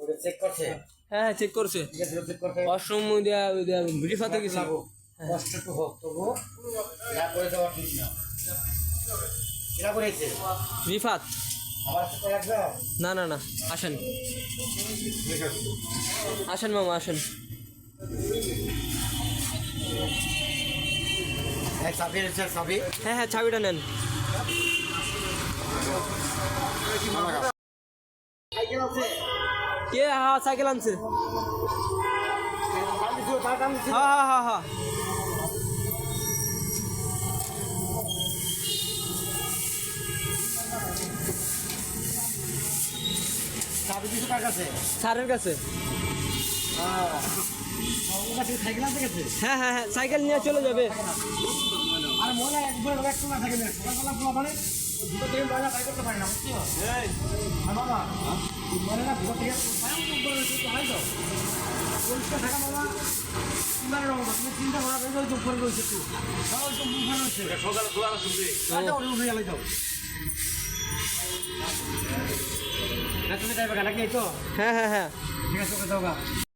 ওটা চেক করছে? হ্যাঁ হ্যাঁ চেক করছে। কষ্ট হোক তবু না করে দেওয়া ঠিক না। এটা করেছে? রিফাত না না না আসেন। আসেন মামা আসেন। হ্যাঁ হ্যাঁ হ্যাঁ চাবিটা নেন। সাইকেল আছে কে? হ্যাঁ সাইকেল আনছে। চাবি দিছো কার কাছে স্যারের কাছে। হ্যাঁ সাইকেল হ্যাঁ হ্যাঁ সাইকেল নিয়ে চলে যাবে। আর ময়লা একবার না থাকে। না সকালবেলা হয় হ্যাঁ হ্যাঁ। ঠিক আছে